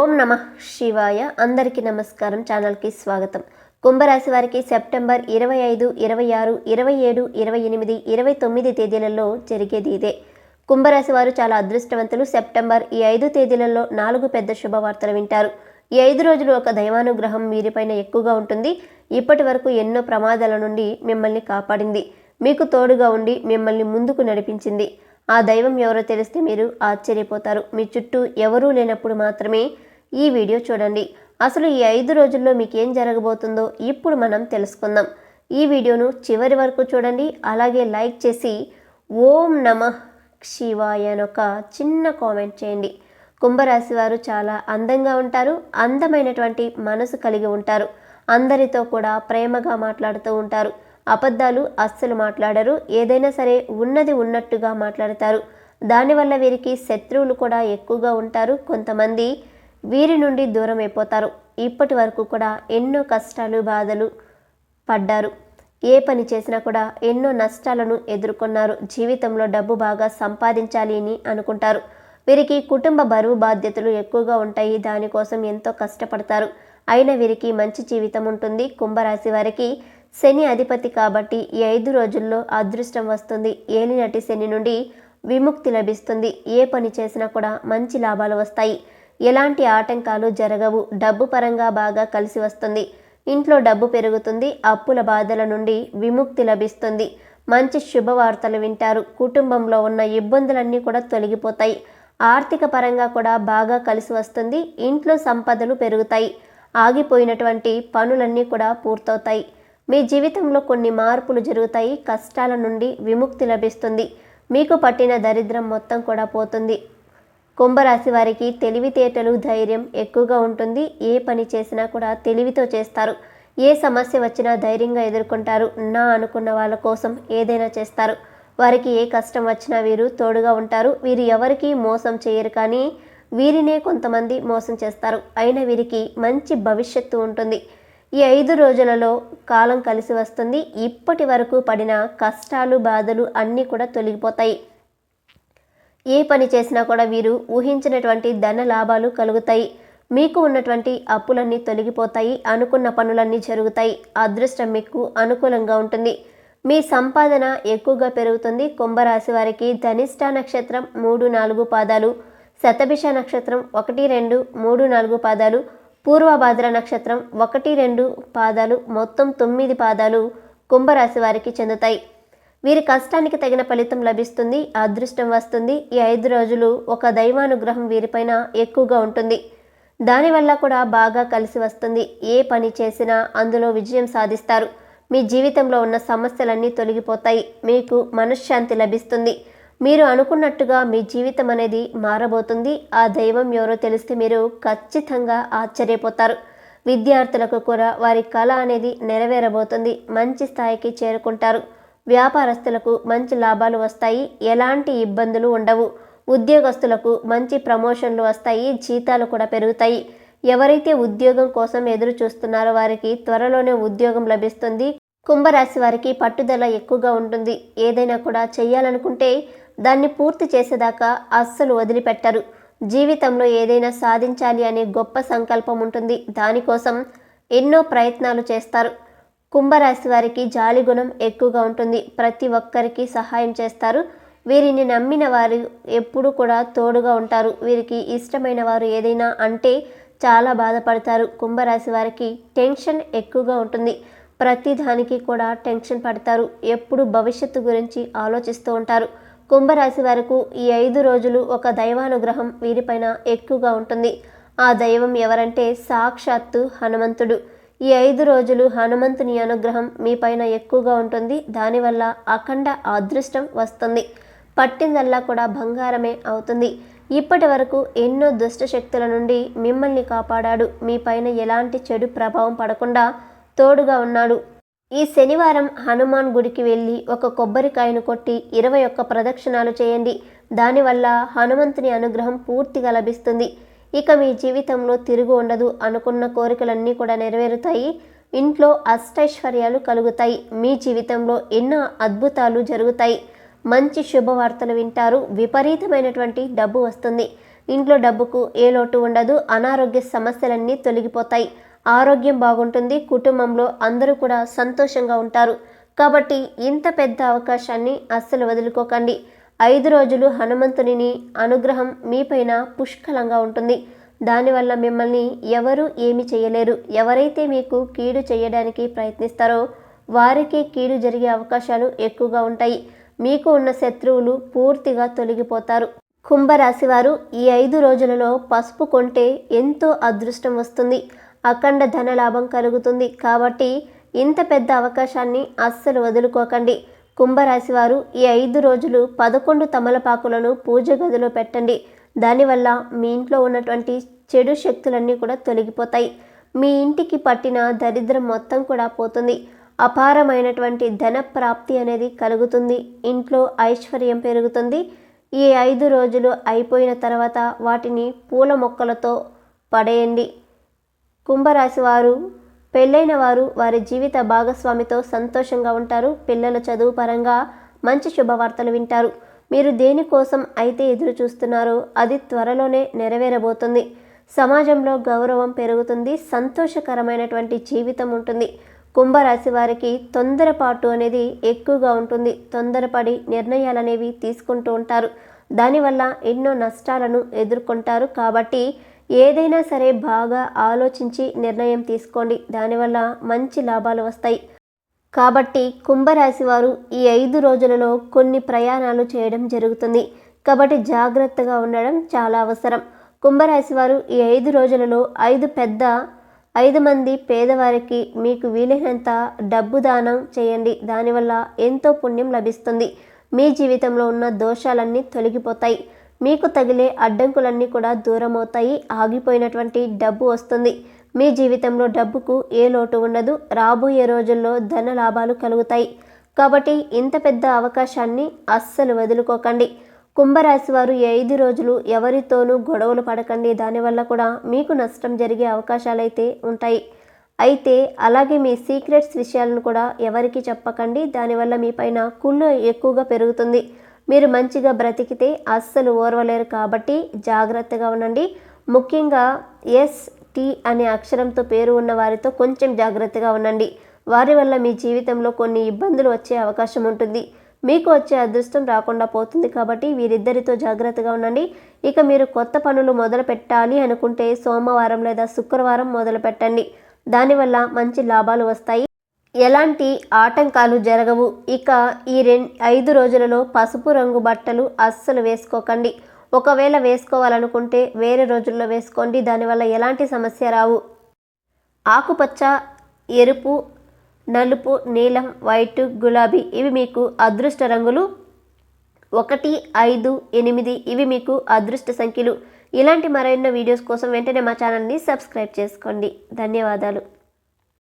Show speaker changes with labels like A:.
A: ఓం నమ శివాయ. అందరికీ నమస్కారం. ఛానల్కి స్వాగతం. కుంభరాశి వారికి సెప్టెంబర్ ఇరవై ఐదు ఇరవై ఆరు ఇరవై ఏడు ఇరవై ఎనిమిది ఇరవై తొమ్మిది తేదీలలో జరిగేది ఇదే. కుంభరాశి వారు చాలా అదృష్టవంతులు. సెప్టెంబర్ ఈ ఐదు తేదీలలో నాలుగు పెద్ద శుభవార్తలు వింటారు. ఈ ఐదు రోజులు ఒక దైవానుగ్రహం వీరిపైన ఎక్కువగా ఉంటుంది. ఇప్పటి వరకు ఎన్నో ప్రమాదాల నుండి మిమ్మల్ని కాపాడింది. మీకు తోడుగా ఉండి మిమ్మల్ని ముందుకు నడిపించింది. ఆ దైవం ఎవరో తెలిస్తే మీరు ఆశ్చర్యపోతారు. మీ చుట్టూ ఎవరూ లేనప్పుడు మాత్రమే ఈ వీడియో చూడండి. అసలు ఈ ఐదు రోజుల్లో మీకు ఏం జరగబోతుందో ఇప్పుడు మనం తెలుసుకుందాం. ఈ వీడియోను చివరి వరకు చూడండి. అలాగే లైక్ చేసి ఓం నమ శివాయ అని ఒక చిన్న కామెంట్ చేయండి. కుంభరాశి వారు చాలా అందంగా ఉంటారు. అందమైనటువంటి మనసు కలిగి ఉంటారు. అందరితో కూడా ప్రేమగా మాట్లాడుతూ ఉంటారు. అబద్ధాలు అస్సలు మాట్లాడరు. ఏదైనా సరే ఉన్నది ఉన్నట్టుగా మాట్లాడతారు. దానివల్ల వీరికి శత్రువులు కూడా ఎక్కువగా ఉంటారు. కొంతమంది వీరి నుండి దూరం అయిపోతారు. ఇప్పటి వరకు కూడా ఎన్నో కష్టాలు బాధలు పడ్డారు. ఏ పని చేసినా కూడా ఎన్నో నష్టాలను ఎదుర్కొన్నారు. జీవితంలో డబ్బు బాగా సంపాదించాలి అని అనుకుంటారు. వీరికి కుటుంబ బరువు బాధ్యతలు ఎక్కువగా ఉంటాయి. దానికోసం ఎంతో కష్టపడతారు. అయినా వీరికి మంచి జీవితం ఉంటుంది. కుంభరాశి వారికి శని అధిపతి కాబట్టి ఈ ఐదు రోజుల్లో అదృష్టం వస్తుంది. ఏలినటి శని నుండి విముక్తి లభిస్తుంది. ఏ పని చేసినా కూడా మంచి లాభాలు వస్తాయి. ఎలాంటి ఆటంకాలు జరగవు. డబ్బు పరంగా బాగా కలిసి వస్తుంది. ఇంట్లో డబ్బు పెరుగుతుంది. అప్పుల బాధల నుండి విముక్తి లభిస్తుంది. మంచి శుభవార్తలు వింటారు. కుటుంబంలో ఉన్న ఇబ్బందులన్నీ కూడా తొలగిపోతాయి. ఆర్థిక పరంగా కూడా బాగా కలిసి వస్తుంది. ఇంట్లో సంపదలు పెరుగుతాయి. ఆగిపోయినటువంటి పనులన్నీ కూడా పూర్తవుతాయి. మీ జీవితంలో కొన్ని మార్పులు జరుగుతాయి. కష్టాల నుండి విముక్తి లభిస్తుంది. మీకు పట్టిన దరిద్రం మొత్తం కూడా పోతుంది. కుంభరాశి వారికి తెలివితేటలు ధైర్యం ఎక్కువగా ఉంటుంది. ఏ పని చేసినా కూడా తెలివితో చేస్తారు. ఏ సమస్య వచ్చినా ధైర్యంగా ఎదుర్కొంటారు. నా అనుకున్న వాళ్ళ కోసం ఏదైనా చేస్తారు. వారికి ఏ కష్టం వచ్చినా వీరు తోడుగా ఉంటారు. వీరు ఎవరికి మోసం చేయరు కానీ వీరినే కొంతమంది మోసం చేస్తారు. అయినా వీరికి మంచి భవిష్యత్తు ఉంటుంది. ఈ ఐదు రోజులలో కాలం కలిసి వస్తుంది. ఇప్పటి వరకు పడిన కష్టాలు బాధలు అన్నీ కూడా తొలగిపోతాయి. ఏ పని చేసినా కూడా వీరు ఊహించినటువంటి ధన లాభాలు కలుగుతాయి. మీకు ఉన్నటువంటి అప్పులన్నీ తొలగిపోతాయి. అనుకున్న పనులన్నీ జరుగుతాయి. అదృష్టం మీకు అనుకూలంగా ఉంటుంది. మీ సంపాదన ఎక్కువగా పెరుగుతుంది. కుంభరాశి వారికి ధనిష్ట నక్షత్రం మూడు నాలుగు పాదాలు శతభిష నక్షత్రం ఒకటి రెండు మూడు నాలుగు పాదాలు పూర్వభాద్ర నక్షత్రం ఒకటి రెండు పాదాలు మొత్తం తొమ్మిది పాదాలు కుంభరాశి వారికి చెందుతాయి. వీరి కష్టానికి తగిన ఫలితం లభిస్తుంది అదృష్టం వస్తుంది. ఈ ఐదు రోజులు ఒక దైవానుగ్రహం వీరిపైన ఎక్కువగా ఉంటుంది. దానివల్ల కూడా బాగా కలిసి వస్తుంది. ఏ పని చేసినా అందులో విజయం సాధిస్తారు. మీ జీవితంలో ఉన్న సమస్యలన్నీ తొలగిపోతాయి. మీకు మనశ్శాంతి లభిస్తుంది. మీరు అనుకున్నట్టుగా మీ జీవితం అనేది మారబోతుంది. ఆ దైవం ఎవరో తెలిస్తే మీరు ఖచ్చితంగా ఆశ్చర్యపోతారు. విద్యార్థులకు కూడా వారి కళ అనేది నెరవేరబోతుంది. మంచి స్థాయికి చేరుకుంటారు. వ్యాపారస్తులకు మంచి లాభాలు వస్తాయి ఎలాంటి ఇబ్బందులు ఉండవు. ఉద్యోగస్తులకు మంచి ప్రమోషన్లు వస్తాయి జీతాలు కూడా పెరుగుతాయి. ఎవరైతే ఉద్యోగం కోసం ఎదురు చూస్తున్నారో వారికి త్వరలోనే ఉద్యోగం లభిస్తుంది. కుంభరాశి వారికి పట్టుదల ఎక్కువగా ఉంటుంది. ఏదైనా కూడా చేయాలనుకుంటే దాన్ని పూర్తి చేసేదాకా అస్సలు వదిలిపెట్టరు. జీవితంలో ఏదైనా సాధించాలి అనే గొప్ప సంకల్పం ఉంటుంది. దానికోసం ఎన్నో ప్రయత్నాలు చేస్తారు. కుంభరాశి వారికి జాలి గుణం ఎక్కువగా ఉంటుంది. ప్రతి ఒక్కరికి సహాయం చేస్తారు. వీరిని నమ్మిన వారు ఎప్పుడు కూడా తోడుగా ఉంటారు. వీరికి ఇష్టమైన వారు ఏదైనా అంటే చాలా బాధపడతారు. కుంభరాశి వారికి టెన్షన్ ఎక్కువగా ఉంటుంది. ప్రతి దానికి కూడా టెన్షన్ పడతారు. ఎప్పుడు భవిష్యత్తు గురించి ఆలోచిస్తూ ఉంటారు. కుంభరాశి వరకు ఈ ఐదు రోజులు ఒక దైవానుగ్రహం వీరిపైన ఎక్కువగా ఉంటుంది. ఆ దైవం ఎవరంటే సాక్షాత్తు హనుమంతుడు. ఈ ఐదు రోజులు హనుమంతుని అనుగ్రహం మీపైన ఎక్కువగా ఉంటుంది. దానివల్ల అఖండ అదృష్టం వస్తుంది. పట్టిందల్లా కూడా బంగారమే అవుతుంది. ఇప్పటి వరకు ఎన్నో దుష్ట శక్తుల నుండి మిమ్మల్ని కాపాడాడు. మీపైన ఎలాంటి చెడు ప్రభావం పడకుండా తోడుగా ఉన్నాడు. ఈ శనివారం హనుమాన్ గుడికి వెళ్ళి ఒక కొబ్బరికాయను కొట్టి ఇరవై ఒక్క ప్రదక్షిణాలు చేయండి. దానివల్ల హనుమంతుని అనుగ్రహం పూర్తిగా లభిస్తుంది. ఇక మీ జీవితంలో తిరుగు ఉండదు అనుకున్న కోరికలన్నీ కూడా నెరవేరుతాయి. ఇంట్లో అష్టైశ్వర్యాలు కలుగుతాయి. మీ జీవితంలో ఎన్నో అద్భుతాలు జరుగుతాయి. మంచి శుభవార్తలు వింటారు. విపరీతమైనటువంటి డబ్బు వస్తుంది. ఇంట్లో డబ్బుకు ఏ లోటు ఉండదు. అనారోగ్య సమస్యలన్నీ తొలగిపోతాయి. ఆరోగ్యం బాగుంటుంది. కుటుంబంలో అందరూ కూడా సంతోషంగా ఉంటారు. కాబట్టి ఇంత పెద్ద అవకాశాన్ని అస్సలు వదులుకోకండి. ఐదు రోజులు హనుమంతుని అనుగ్రహం మీపైన పుష్కలంగా ఉంటుంది. దానివల్ల మిమ్మల్ని ఎవరు ఏమి చేయలేరు. ఎవరైతే మీకు కీడు చేయడానికి ప్రయత్నిస్తారో వారికే కీడు జరిగే అవకాశాలు ఎక్కువగా ఉంటాయి. మీకు ఉన్న శత్రువులు పూర్తిగా తొలగిపోతారు. కుంభరాశి వారు ఈ ఐదు రోజులలో పసుపు కొంటే ఎంతో అదృష్టం వస్తుంది. అఖండ ధన లాభం కలుగుతుంది. కాబట్టి ఇంత పెద్ద అవకాశాన్ని అస్సలు వదులుకోకండి. కుంభరాశి వారు ఈ ఐదు రోజులు పదకొండు తమలపాకులను పూజ గదిలో పెట్టండి. దానివల్ల మీ ఇంట్లో ఉన్నటువంటి చెడు శక్తులన్నీ కూడా తొలగిపోతాయి. మీ ఇంటికి పట్టిన దరిద్రం మొత్తం కూడా పోతుంది. అపారమైనటువంటి ధన ప్రాప్తి అనేది కలుగుతుంది. ఇంట్లో ఐశ్వర్యం పెరుగుతుంది. ఈ ఐదు రోజులు అయిపోయిన తర్వాత వాటిని పూల మొక్కలతో పడేయండి. కుంభరాశి వారు పెళ్ళైన వారు వారి జీవిత భాగస్వామితో సంతోషంగా ఉంటారు. పిల్లల చదువు పరంగా మంచి శుభవార్తలు వింటారు. మీరు దేనికోసం అయితే ఎదురు చూస్తున్నారో అది త్వరలోనే నెరవేరబోతుంది. సమాజంలో గౌరవం పెరుగుతుంది. సంతోషకరమైనటువంటి జీవితం ఉంటుంది. కుంభరాశి వారికి తొందరపాటు అనేది ఎక్కువగా ఉంటుంది. తొందరపడి నిర్ణయాలు అనేవి తీసుకుంటూ ఉంటారు. దానివల్ల ఎన్నో నష్టాలను ఎదుర్కొంటారు. కాబట్టి ఏదైనా సరే బాగా ఆలోచించి నిర్ణయం తీసుకోండి. దానివల్ల మంచి లాభాలు వస్తాయి. కాబట్టి కుంభరాశి వారు ఈ ఐదు రోజులలో కొన్ని ప్రయాణాలు చేయడం జరుగుతుంది. కాబట్టి జాగ్రత్తగా ఉండడం చాలా అవసరం. కుంభరాశి వారు ఈ ఐదు రోజులలో ఐదు పెద్ద ఐదు మంది పేదవారికి మీకు వీలైనంత డబ్బు దానం చేయండి. దానివల్ల ఎంతో పుణ్యం లభిస్తుంది. మీ జీవితంలో ఉన్న దోషాలన్నీ తొలగిపోతాయి. మీకు తగిలే అడ్డంకులన్నీ కూడా దూరం అవుతాయి ఆగిపోయినటువంటి డబ్బు వస్తుంది. మీ జీవితంలో డబ్బుకు ఏ లోటు ఉండదు రాబోయే రోజుల్లో ధన లాభాలు కలుగుతాయి. కాబట్టి ఇంత పెద్ద అవకాశాన్ని అస్సలు వదులుకోకండి. కుంభరాశి వారు ఐదు రోజులు ఎవరితోనూ గొడవలు పడకండి. దానివల్ల కూడా మీకు నష్టం జరిగే అవకాశాలైతే ఉంటాయి. అయితే అలాగే మీ సీక్రెట్స్ విషయాలను కూడా ఎవరికి చెప్పకండి. దానివల్ల మీ పైన కుళ్ళు ఎక్కువగా పెరుగుతుంది. మీరు మంచిగా బ్రతికితే అస్సలు ఓర్వలేరు కాబట్టి జాగ్రత్తగా ఉండండి. ముఖ్యంగా ఎస్ టీ అనే అక్షరంతో పేరు ఉన్న వారితో కొంచెం జాగ్రత్తగా ఉండండి. వారి వల్ల మీ జీవితంలో కొన్ని ఇబ్బందులు వచ్చే అవకాశం ఉంటుంది. మీకు వచ్చే అదృష్టం రాకుండా పోతుంది కాబట్టి వీరిద్దరితో జాగ్రత్తగా ఉండండి. ఇక మీరు కొత్త పనులు మొదలు పెట్టాలి అనుకుంటే సోమవారం లేదా శుక్రవారం మొదలు పెట్టండి. దానివల్ల మంచి లాభాలు వస్తాయి. ఎలాంటి ఆటంకాలు జరగవు. ఇక ఈ రెం ఐదు రోజులలో పసుపు రంగు బట్టలు అస్సలు వేసుకోకండి. ఒకవేళ వేసుకోవాలనుకుంటే వేరే రోజుల్లో వేసుకోండి. దానివల్ల ఎలాంటి సమస్య రావు. ఆకుపచ్చ ఎరుపు నలుపు నీలం వైట్ గులాబీ ఇవి మీకు అదృష్ట రంగులు. ఒకటి ఐదు ఎనిమిది ఇవి మీకు అదృష్ట సంఖ్యలు. ఇలాంటి మరెన్నో వీడియోస్ కోసం వెంటనే మా ఛానల్ని సబ్స్క్రైబ్ చేసుకోండి. ధన్యవాదాలు.